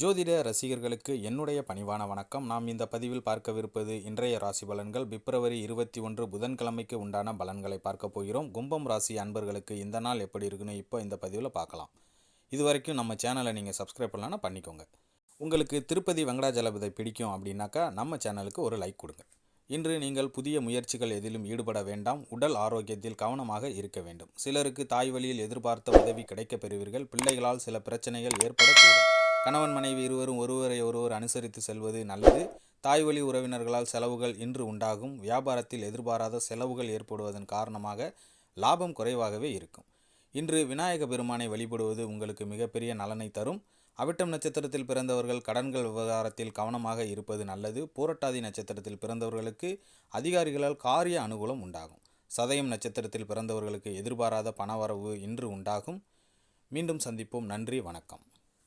ஜோதிட ரசிகர்களுக்கு என்னுடைய பணிவான வணக்கம். நாம் இந்த பதிவில் பார்க்கவிருப்பது இன்றைய ராசி பலன்கள். பிப்ரவரி இருபத்தி ஒன்று புதன்கிழமைக்கு உண்டான பலன்களை பார்க்க போகிறோம். கும்பம் ராசி அன்பர்களுக்கு இந்த நாள் எப்படி இருக்குன்னு இப்போ இந்த பதிவில் பார்க்கலாம். இது வரைக்கும் நம்ம சேனலை நீங்கள் சப்ஸ்கிரைப் பண்ணலன்னா பண்ணிக்கோங்க. உங்களுக்கு திருப்பதி வெங்கடாஜலபதி பிடிக்கும் அப்படின்னாக்கா நம்ம சேனலுக்கு ஒரு லைக் கொடுங்க. இன்று நீங்கள் புதிய முயற்சிகள் எதிலும் ஈடுபட வேண்டாம். உடல் ஆரோக்கியத்தில் கவனமாக இருக்க வேண்டும். சிலருக்கு தாய் வழியில் எதிர்பார்த்த உதவி கிடைக்கப் பெறுவீர்கள். பிள்ளைகளால் சில பிரச்சனைகள் ஏற்படக்கூடும். கணவன் மனைவி இருவரும் ஒருவரை ஒருவர் அனுசரித்து செல்வது நல்லது. தாய் வழி உறவினர்களால் செலவுகள் இன்று உண்டாகும். வியாபாரத்தில் எதிர்பாராத செலவுகள் ஏற்படுவதன் காரணமாக லாபம் குறைவாகவே இருக்கும். இன்று விநாயக பெருமானை வழிபடுவது உங்களுக்கு மிகப்பெரிய நலனை தரும். அவிட்டம் நட்சத்திரத்தில் பிறந்தவர்கள் கடன்கள் விவகாரத்தில் கவனமாக இருப்பது நல்லது. பூரட்டாதி நட்சத்திரத்தில் பிறந்தவர்களுக்கு அதிகாரிகளால் காரிய அனுகூலம் உண்டாகும். சதயம் நட்சத்திரத்தில் பிறந்தவர்களுக்கு எதிர்பாராத பணவரவு இன்று உண்டாகும். மீண்டும் சந்திப்போம். நன்றி. வணக்கம்.